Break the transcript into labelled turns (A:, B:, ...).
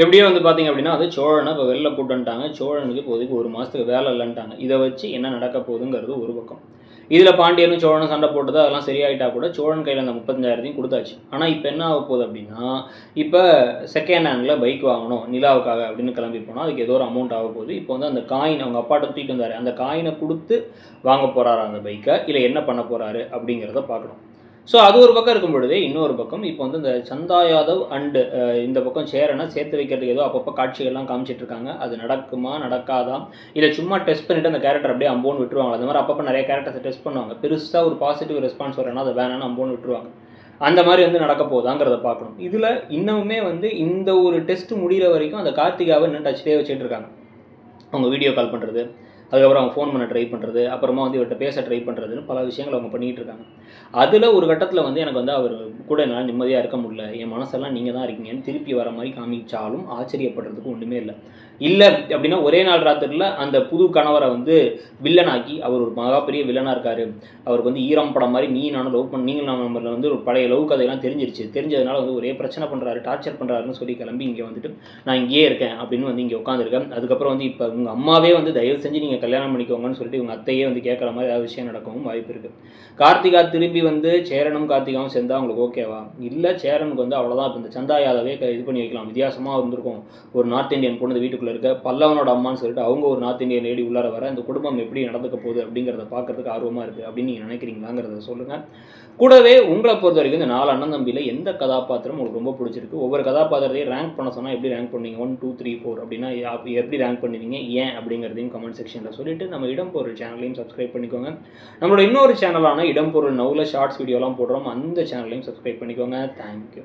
A: எப்படியோ வந்து பார்த்தீங்க அப்படின்னா அது சோழனை இப்போ வெளில போட்டுன்ட்டாங்க சோழனுக்கு இப்போதைக்கு ஒரு மாதத்துக்கு வேலை இல்லைன்ட்டாங்க. இதை வச்சு என்ன நடக்க போகுதுங்கிறது ஒரு பக்கம். இதில் பாண்டியனும் சோழனும் சண்டை போட்டது அதெல்லாம் சரியாயிட்டா கூட சோழன் கையில் அந்த முப்பத்தஞ்சாயிரத்தையும் கொடுத்தாச்சு. ஆனால் இப்போ என்ன ஆக போகுது அப்படின்னா இப்போ செகண்ட் ஹேண்டில் பைக் வாங்கணும் நிலாவுக்காக அப்படின்னு கிளம்பி போனால் அதுக்கு ஏதோ ஒரு அமௌண்ட் ஆக போகுது. இப்போ வந்து அந்த காயின் அவங்க அப்பாட்ட தூக்கிட்டு வந்தார். அந்த காயினை கொடுத்து வாங்க போகிறாரு அந்த பைக்கை இல்லை என்ன பண்ண போகிறாரு அப்படிங்கிறத பார்க்கணும் ஸோ அது ஒரு பக்கம் இருக்கும் பொழுதே இன்னொரு பக்கம் இப்போ வந்து இந்த சந்தா யாதவ் அண்டு இந்த பக்கம் சேரனா சேர்த்து வைக்கிறதுக்கு ஏதோ அப்பப்போ காட்சிகள்லாம் காமிச்சிட்டு இருக்காங்க. அது நடக்குமா நடக்காதா? இல்லை சும்மா டெஸ்ட் பண்ணிட்டு அந்த கேரக்டர் அப்படியே அம்போன்னு விட்டுருவாங்க அந்த மாதிரி அப்பப்போ நிறைய கேரக்டர்ஸை டெஸ்ட் பண்ணுவாங்க. பெருசாக ஒரு பாசிட்டிவ் ரெஸ்பான்ஸ் வரேன்னா அதை வேணான்னு அம்போன்னு விட்டுருவாங்க. அந்த மாதிரி வந்து நடக்க போதாங்கிறத பார்க்கணும். இதில் இன்னமுமே வந்து இந்த ஒரு டெஸ்ட் முடிகிற வரைக்கும் அந்த கார்த்திகாவை நின்று டச்லேயே வச்சுட்டு இருக்காங்க. அவங்க வீடியோ கால் பண்ணுறது அதுக்கப்புறம் அவங்க ஃபோன் பண்ண ட்ரை பண்ணுறது அப்புறமா வந்து இவர்கிட்ட பேச ட்ரை பண்ணுறதுன்னு பல விஷயங்கள் அவங்க பண்ணிகிட்டு இருக்காங்க. அதில் ஒரு கட்டத்தில் வந்து எனக்கு வந்து அவர் கூட என்னால் நிம்மதியாக இருக்க முடியல. என் மனசெல்லாம் நீங்கள் தான் இருக்கீங்கன்னு திருப்பி வர மாதிரி காமிச்சாலும் ஆச்சரியப்படுறதுக்கு ஒன்றுமே இல்லை. இல்லை அப்படின்னா ஒரே நாள் ராத்திரியில் அந்த புது கணவரை வந்து வில்லனாக்கி அவர் ஒரு மகா பெரிய வில்லனாக இருக்கார். அவருக்கு வந்து ஈரம் படம் மாதிரி நீ நானும் லவ் பண்ண நீங்கள் நம்மள வந்து ஒரு பழைய லவ் கதையெல்லாம் தெரிஞ்சிருச்சு. தெரிஞ்சதுனால வந்து ஒரே பிரச்சனை பண்ணுறாரு டார்ச்சர் பண்ணுறாருன்னு சொல்லி கிளம்பி இங்கே வந்துட்டு நான் இங்கேயே இருக்கேன் அப்படின்னு வந்து இங்கே உட்காந்துருக்கேன் அதுக்கப்புறம் வந்து இப்போ உங்கள் அம்மாவே வந்து தயவு செஞ்சு நீங்கள் கல்யாணம் பண்ணிக்கோங்கன்னு சொல்லிட்டு இவங்க அத்தையே வந்து கேட்குற மாதிரி ஏதாவது விஷயம் நடக்கவும் வாய்ப்பு இருக்குது கார்த்திகா திரும்பி வந்து சேரனும் கார்த்திகாவும் சேர்ந்தா உங்களுக்கு ஓகேவா இல்லை சேரனுக்கு வந்து அவ்வளோதான் இப்போ இந்த சந்தா யாதவே இது பண்ணி வைக்கலாம். வித்தியாசமாக இருந்திருக்கும். ஒரு நார்த் இந்தியன் பொண்ணு வீட்டுக்குள்ளே இருக்க பல்லவனோட அம்மான்னு சொல்லிட்டு அவங்க ஒரு நார்த் இந்தியன் லேடி உள்ளார வர இந்த குடும்பம் எப்படி நடந்துக்க போகுது அப்படிங்கிறத பார்க்கறதுக்கு ஆர்வமாக இருக்குது அப்படின்னு நீங்கள் நினைக்கிறீங்களாங்கிறத சொல்லுங்கள் கூடவே உங்களை பொறுத்த வரைக்கும் இந்த நாலு அண்ணன் தம்பியில் எந்த கதாபாத்திரம் உங்களுக்கு ரொம்ப பிடிச்சிருக்கு? ஒவ்வொரு கதாபாத்திரத்தையும் ரேங்க் பண்ண சொன்னால் எப்படி ரேங்க் பண்ணுவீங்க? ஒன் டூ த்ரீ ஃபோர் அப்படின்னா எப்படி ரேங்க் பண்ணுவீங்க? ஏன் அப்படிங்கிறதையும் கமெண்ட் செக்ஷனில் சொல்லிட்டு நம்ம இடம்பொருள் சேனலையும் சப்ஸ்கிரைப் பண்ணிக்கோங்க. நம்மளோட இன்னொரு சேனலான இடம்பொருள் நவுல ஷார்ட்ஸ் வீடியோலாம் போடுறோம். அந்த சேனலையும் சப்ஸ்கிரைப் பண்ணிக்கோங்க. தேங்க்யூ